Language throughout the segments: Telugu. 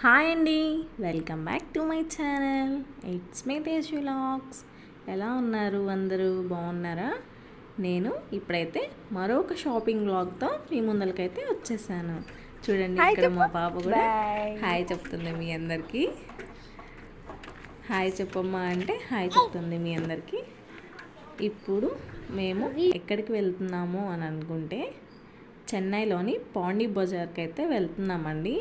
హాయ్ అండి. Welcome back to my channel. It's my Tej vlogs. ఎలా ఉన్నారు అందరూ? బాగున్నారా? నేను ఇప్పుడైతే మరొక షాపింగ్ వ్లాగ్తో మీ ముందరికైతే వచ్చేసాను. చూడండి ఇక్కడ మా పాప కూడా హాయ్ చెప్తుంది మీ అందరికీ. హాయ్ చెప్పమ్మా అంటే హాయ్ చెప్తుంది మీ అందరికీ. ఇప్పుడు మేము ఎక్కడికి వెళ్తున్నాము అని అనుకుంటే చెన్నైలోని పాండి బజార్కి అయితే వెళ్తున్నామండి.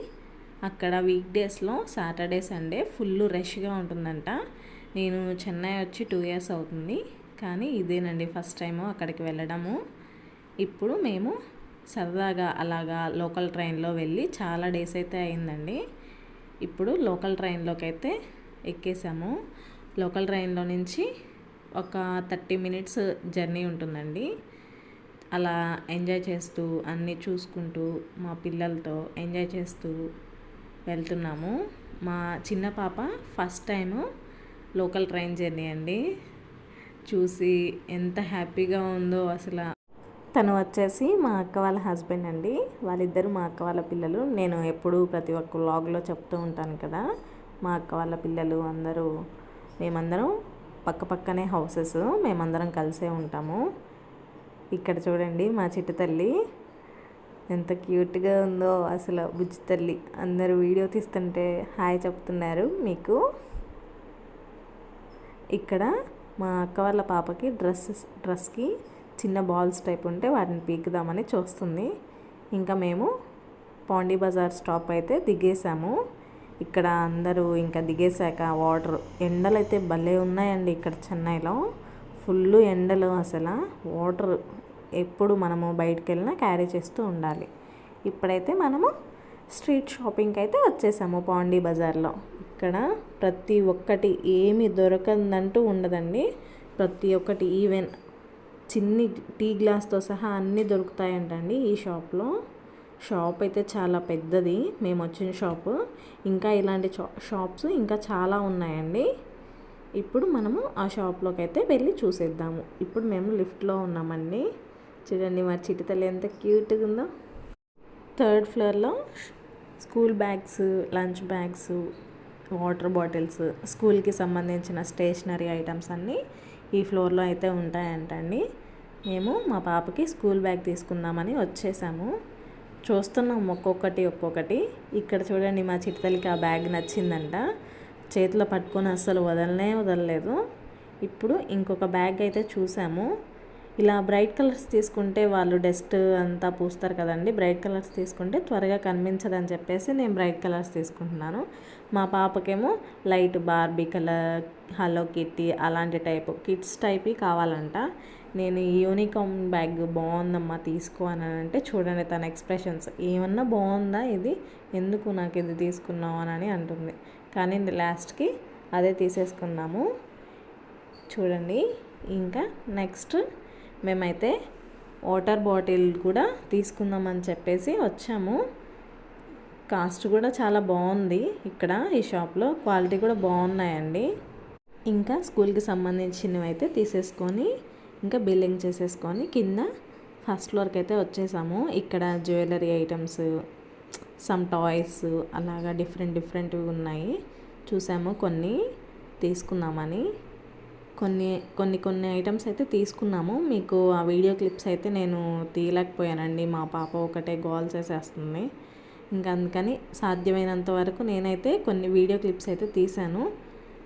అక్కడ వీక్ డేస్లో సాటర్డే సండే ఫుల్ రష్గా ఉంటుందంట. నేను చెన్నై వచ్చి టూ ఇయర్స్ అవుతుంది. కానీ ఇదేనండి ఫస్ట్ టైము అక్కడికి వెళ్ళడము. ఇప్పుడు మేము సరదాగా అలాగా లోకల్ ట్రైన్లో వెళ్ళి చాలా డేస్ అయితే అయిందండి. ఇప్పుడు లోకల్ ట్రైన్లోకి అయితే ఎక్కేసాము. లోకల్ ట్రైన్లో నుంచి ఒక థర్టీ మినిట్స్ జర్నీ ఉంటుందండి. అలా ఎంజాయ్ చేస్తూ అన్నీ చూసుకుంటూ మా పిల్లలతో ఎంజాయ్ చేస్తూ వెళ్తున్నాము. మా చిన్న పాప first time local train journey అండి. చూసి ఎంత హ్యాపీగా ఉందో అసలు. తను వచ్చేసి మా అక్క వాళ్ళ హస్బెండ్ అండి. వాళ్ళిద్దరు మా అక్క వాళ్ళ పిల్లలు. నేను ఎప్పుడూ ప్రతి ఒక్క వ్లాగ్లో చెప్తూ ఉంటాను కదా. మా అక్క వాళ్ళ పిల్లలు అందరూ మేమందరం పక్క పక్కనే హౌసెస్. మేమందరం కలిసే ఉంటాము. ఇక్కడ చూడండి మా చిట్టు తల్లి. ఎంత క్యూట్గా ఉందో అసలు బుజ్జి తల్లి. అందరూ వీడియో తీస్తుంటే హాయ్ చెప్తున్నారు మీకు. ఇక్కడ మా అక్క వాళ్ళ పాపకి డ్రెస్సెస్ డ్రెస్కి చిన్న బాల్స్ టైప్ ఉంటే వాటిని పీకుదామని చూస్తుంది. ఇంకా మేము పాండీ బజార్ స్టాప్ అయితే దిగేసాము. ఇక్కడ అందరూ ఇంకా దిగేశాక వాటర్ ఎండలు అయితే భలే ఉన్నాయండి ఇక్కడ చెన్నైలో. ఫుల్ ఎండలు అసలు. వాటర్ ఎప్పుడు మనము బయటికి వెళ్ళినా క్యారీ చేస్తూ ఉండాలి. ఇప్పుడైతే మనము స్ట్రీట్ షాపింగ్కి అయితే వచ్చేసాము పాండీ బజార్లో. ఇక్కడ ప్రతి ఒక్కటి ఏమి దొరకందంటూ ఉండదండి. ప్రతి ఒక్కటి ఈవెన్ చిన్ని టీ గ్లాస్తో సహా అన్నీ దొరుకుతాయంటండి ఈ షాప్లో. షాప్ అయితే చాలా పెద్దది. మేము వచ్చిన షాపు. ఇంకా ఇలాంటి షాప్స్ ఇంకా చాలా ఉన్నాయండి. ఇప్పుడు మనము ఆ షాప్లోకి అయితే వెళ్ళి చూసేద్దాము. ఇప్పుడు మేము లిఫ్ట్లో ఉన్నామండి. చూడండి మా చిటితల్లి ఎంత క్యూట్గా ఉందో. థర్డ్ ఫ్లోర్లో school bags lunch bags water bottles స్కూల్కి సంబంధించిన స్టేషనరీ ఐటమ్స్ అన్నీ ఈ ఫ్లోర్లో అయితే ఉంటాయంటండి. మేము మా పాపకి స్కూల్ బ్యాగ్ తీసుకుందామని వచ్చేసాము. చూస్తున్నాం ఒక్కొక్కటి ఒక్కొక్కటి. ఇక్కడ చూడండి మా చిట్టతల్లికి ఆ బ్యాగ్ నచ్చిందంట. చేతిలో పట్టుకొని అస్సలు వదలనే వదలలేదు. ఇప్పుడు ఇంకొక బ్యాగ్ అయితే చూసాము. ఇలా బ్రైట్ కలర్స్ తీసుకుంటే వాళ్ళు డస్ట్ అంతా పూస్తారు కదండి. బ్రైట్ కలర్స్ తీసుకుంటే త్వరగా కనిపించదని చెప్పేసి నేను బ్రైట్ కలర్స్ తీసుకుంటున్నాను. మా పాపకేమో light Barbie colour hello kitty అలాంటి టైప్ కిడ్స్ టైప్ కావాలంట. నేను ఈ యూనికామ్ బ్యాగ్ బాగుందమ్మా తీసుకో అని అంటే చూడండి తన ఎక్స్ప్రెషన్స్. ఏమన్నా బాగుందా ఇది? ఎందుకు నాకు ఇది తీసుకున్నావు అని అంటుంది. కానీ లాస్ట్కి అదే తీసేసుకున్నాము చూడండి ఇంకా నెక్స్ట్ మేమైతే వాటర్ బాటిల్ కూడా తీసుకుందామని చెప్పేసి వచ్చాము. కాస్ట్ కూడా చాలా బాగుంది ఇక్కడ ఈ షాప్లో. క్వాలిటీ కూడా బాగున్నాయండి. ఇంకా స్కూల్కి సంబంధించినవి అయితే తీసేసుకొని ఇంకా బిల్లింగ్ చేసేసుకొని కింద ఫస్ట్ ఫ్లోర్కి అయితే వచ్చేసాము. ఇక్కడ జ్యువెలరీ ఐటమ్స్ సమ్ టాయ్స్ అలాగా డిఫరెంట్ డిఫరెంట్వి ఉన్నాయి. చూసాము కొన్ని తీసుకుందామని. కొన్ని కొన్ని కొన్ని ఐటమ్స్ అయితే తీసుకున్నాము. మీకు ఆ వీడియో క్లిప్స్ అయితే నేను తీయలేకపోయానండి. మా పాప ఒకటే గోల్ చేసేస్తుంది ఇంకా అందుకని సాధ్యమైనంత వరకు నేనైతే కొన్ని వీడియో క్లిప్స్ అయితే తీశాను.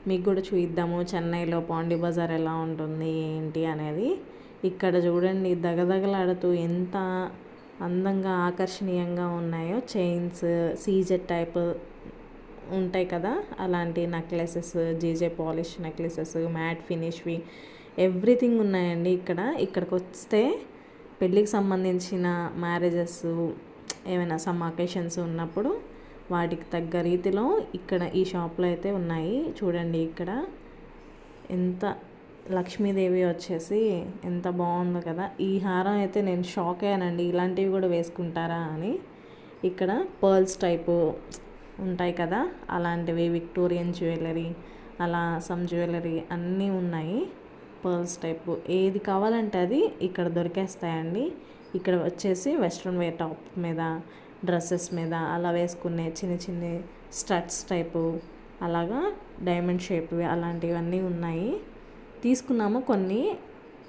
మీకు కూడా చూద్దాము చెన్నైలో పాండి బజార్ ఎలా ఉంటుంది ఏంటి అనేది. ఇక్కడ చూడండి దగదగలాడుతూ ఎంత అందంగా ఆకర్షణీయంగా ఉన్నాయో. చైన్స్ సీజెట్ టైప్ ఉంటాయి కదా అలాంటి necklaces GJ polish necklaces matte ఫినిష్వి everything ఉన్నాయండి ఇక్కడ. ఇక్కడికి వస్తే పెళ్ళికి సంబంధించిన మ్యారేజెస్ ఏమైనా సమ్ అకేషన్స్ ఉన్నప్పుడు వాటికి తగ్గ రీతిలో ఇక్కడ ఈ షాప్లో అయితే ఉన్నాయి. చూడండి ఇక్కడ ఎంత లక్ష్మీదేవి వచ్చేసి ఎంత బాగుందో కదా. ఈ హారం అయితే నేను షాక్ అయ్యానండి. ఇలాంటివి కూడా వేసుకుంటారా అని. ఇక్కడ పర్ల్స్ టైపు ఉంటాయి కదా? అలాంటివి విక్టోరియన్ జ్యువెలరీ అలా సమ్ జ్యువెలరీ అన్నీ ఉన్నాయి. Pearls type. ఏది కావాలంటే అది ఇక్కడ దొరికేస్తాయండి. ఇక్కడ వచ్చేసి వెస్ట్రన్ వేర్ టాప్ మీద డ్రెస్సెస్ మీద అలా వేసుకునే చిన్న చిన్న స్టడ్స్ టైపు అలాగా డైమండ్ షేప్ అలాంటివన్నీ ఉన్నాయి. తీసుకున్నాము కొన్ని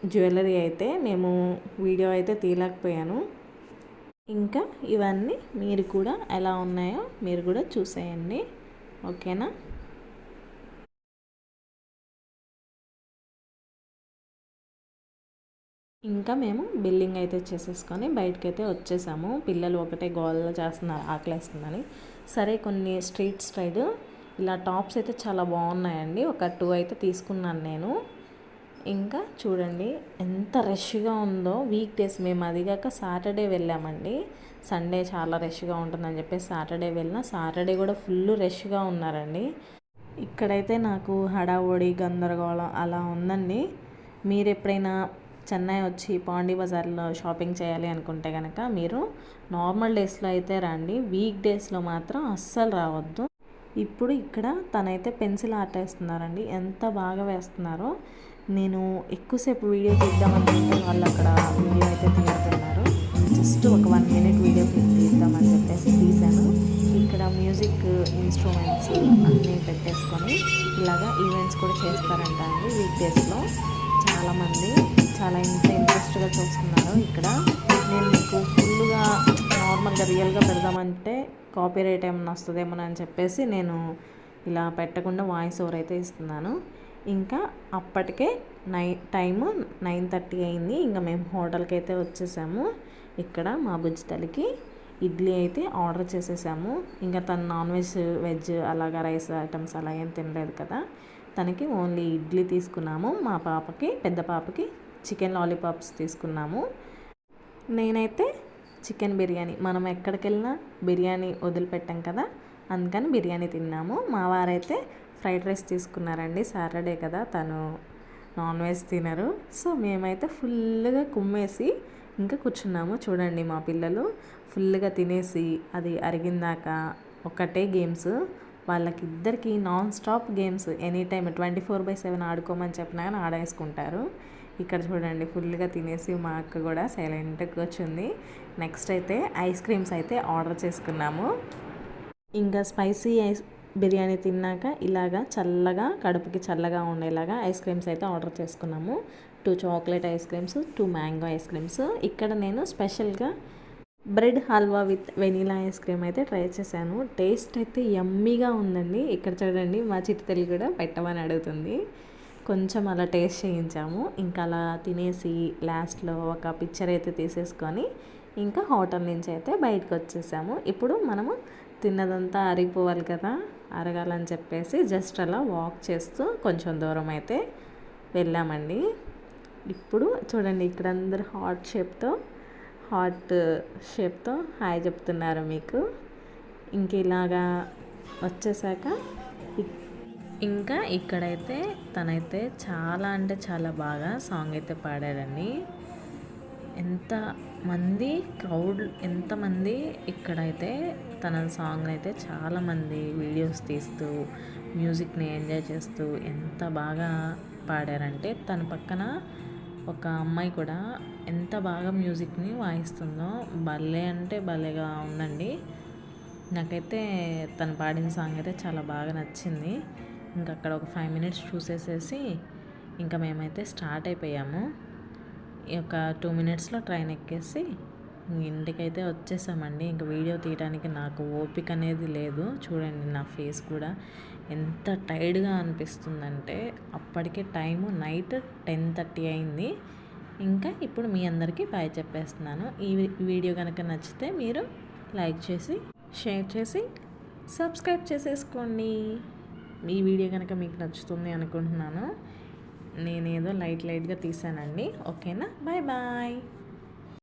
జ్యువెలరీ అయితే. మేము వీడియో అయితే తీయలేకపోయాను. ఇంకా ఇవన్నీ మీరు కూడా ఎలా ఉన్నాయో మీరు కూడా చూసేయండి. ఓకేనా? ఇంకా మేము బిల్లింగ్ అయితే చేసేసుకొని బయటకు అయితే వచ్చేసాము. పిల్లలు ఒకటే గోల్ చేస్తున్నారు ఆకలేస్తుందని. సరే కొన్ని స్ట్రీట్ స్టైడ్ ఇలా టాప్స్ అయితే చాలా బాగున్నాయండి. ఒక టూ అయితే తీసుకున్నాను నేను. ఇంకా చూడండి ఎంత రష్గా ఉందో వీక్ డేస్ మేము అదిగాక సాటర్డే వెళ్ళామండి. సండే చాలా రష్గా ఉంటుందని చెప్పేసి సాటర్డే వెళ్ళిన సాటర్డే కూడా ఫుల్ రష్గా ఉన్నారండి. ఇక్కడైతే నాకు హడావుడి గందరగోళం అలా ఉందండి. మీరు ఎప్పుడైనా చెన్నై వచ్చి పాండీ బజార్లో షాపింగ్ చేయాలి అనుకుంటే కనుక మీరు నార్మల్ డేస్లో అయితే రండి. వీక్ డేస్లో మాత్రం అస్సలు రావద్దు. ఇప్పుడు ఇక్కడ తనైతే పెన్సిల్ ఆర్ట్ వేస్తున్నారండి. ఎంత బాగా వేస్తున్నారో. నేను ఎక్కువసేపు వీడియో తీద్దామనుకుంటే వాళ్ళు అక్కడ వీడియో అయితే తీరుతున్నారు జస్ట్ ఒక వన్ మినిట్ వీడియో తీద్దామని చెప్పేసి తీశాను. ఇక్కడ మ్యూజిక్ ఇన్స్ట్రుమెంట్స్ అన్నీ పెట్టేసుకొని ఇలాగా ఈవెంట్స్ కూడా చేస్తారంట అండి వీక్ డేస్లో చాలామంది చాలా ఇంత ఇంట్రెస్ట్గా చూస్తున్నారు ఇక్కడ. నేను మీకు ఫుల్గా నార్మల్గా రియల్గా పెడదామంటే కాపీ రైట్ ఏమైనా వస్తుందేమో అని చెప్పేసి నేను ఇలా పెట్టకుండా వాయిస్ ఓవర్ అయితే ఇస్తున్నాను. ఇంకా అప్పటికే నై టైము నైన్ థర్టీ అయింది. ఇంకా మేము హోటల్కి అయితే వచ్చేసాము. ఇక్కడ మా బుజ్జి తల్లికి ఇడ్లీ అయితే ఆర్డర్ చేసేసాము. ఇంకా తను నాన్ వెజ్ వెజ్ అలాగా రైస్ ఐటమ్స్ అలా ఏం తినలేదు కదా. తనకి ఓన్లీ ఇడ్లీ తీసుకున్నాము. మా పాపకి పెద్ద పాపకి చికెన్ లాలీపాప్స్ తీసుకున్నాము. నేనైతే చికెన్ బిర్యానీ మనం ఎక్కడికి వెళ్ళినా బిర్యానీ వదిలిపెట్టాం కదా. అందుకని బిర్యానీ తిన్నాము. మా వారైతే ఫ్రైడ్ రైస్ తీసుకున్నారండి. సాటర్డే కదా తను నాన్ వెజ్ తినరు. సో మేమైతే ఫుల్గా కుమ్మేసి ఇంకా కూర్చున్నాము. చూడండి మా పిల్లలు ఫుల్గా తినేసి అది అరిగిందాక ఒకటే games. వాళ్ళకిద్దరికి non stop games any time twenty four by seven ఆడుకోమని చెప్పినా కానీ ఆడేసుకుంటారు. ఇక్కడ చూడండి ఫుల్గా తినేసి మా అక్క కూడా సైలెంట్గా వచ్చింది నెక్స్ట్ అయితే ఐస్ క్రీమ్స్ అయితే ఆర్డర్ చేసుకున్నాము. ఇంకా స్పైసీ ఐస్ బిర్యానీ తిన్నాక ఇలాగా చల్లగా కడుపుకి చల్లగా ఉండేలాగా ఐస్ క్రీమ్స్ అయితే ఆర్డర్ చేసుకున్నాము. Two chocolate ice creams two mango ice creams ఇక్కడ నేను స్పెషల్గా bread halwa with vanilla ice cream అయితే ట్రై చేశాను. టేస్ట్ అయితే యమ్మీగా ఉందండి. ఇక్కడ చూడండి మా చిట్టి కూడా పెట్టమని అడుగుతుంది. కొంచెం అలా టేస్ట్ చేయించాము. ఇంకా అలా తినేసి లాస్ట్లో ఒక పిక్చర్ అయితే తీసేసుకొని ఇంకా హోటల్ నుంచి అయితే బయటకు వచ్చేసాము. ఇప్పుడు మనము తిన్నదంతా అరిగిపోవాలి కదా. అరగాలని చెప్పేసి జస్ట్ అలా వాక్ చేస్తూ కొంచెం దూరం అయితే వెళ్ళామండి. ఇప్పుడు చూడండి ఇక్కడ అందరు హాట్ షేప్తో హాట్ షేప్తో హాయ్ చెప్తున్నారు మీకు. ఇంక ఇలాగా వచ్చేసాక ఇంకా ఇక్కడైతే తనైతే చాలా అంటే చాలా బాగా సాంగ్ అయితే పాడాడండి. ఎంత మంది క్రౌడ్ ఎంతమంది ఇక్కడైతే తన సాంగ్ అయితే చాలామంది వీడియోస్ తీస్తూ మ్యూజిక్ని ఎంజాయ్ చేస్తూ ఎంత బాగా పాడారంటే తన పక్కన ఒక అమ్మాయి కూడా ఎంత బాగా మ్యూజిక్ని వాయిస్తుందో భలే అంటే భలేగా ఉందండి. నాకైతే తను పాడిన సాంగ్ అయితే చాలా బాగా నచ్చింది. ఇంకా అక్కడ ఒక ఫైవ్ మినిట్స్ చూసేసేసి ఇంకా మేమైతే స్టార్ట్ అయిపోయాము. ఈ యొక్క టూ మినిట్స్లో ట్రైన్ ఎక్కేసి ఇంటికైతే వచ్చేసామండి. ఇంకా వీడియో తీయడానికి నాకు ఓపిక అనేది లేదు. చూడండి నా ఫేస్ కూడా ఎంత టైర్డ్గా అనిపిస్తుందంటే అప్పటికే టైము నైట్ టెన్ థర్టీ అయింది. ఇంకా ఇప్పుడు మీ అందరికీ బాయ్ చెప్పేస్తున్నాను. ఈ వీడియో కనుక నచ్చితే మీరు లైక్ చేసి షేర్ చేసి సబ్స్క్రైబ్ చేసేసుకోండి. ఈ వీడియో కనుక మీకు నచ్చుతుంది అనుకుంటున్నాను. నేనేదో లైట్ లైట్గా తీసానండి ఓకేనా? Bye bye.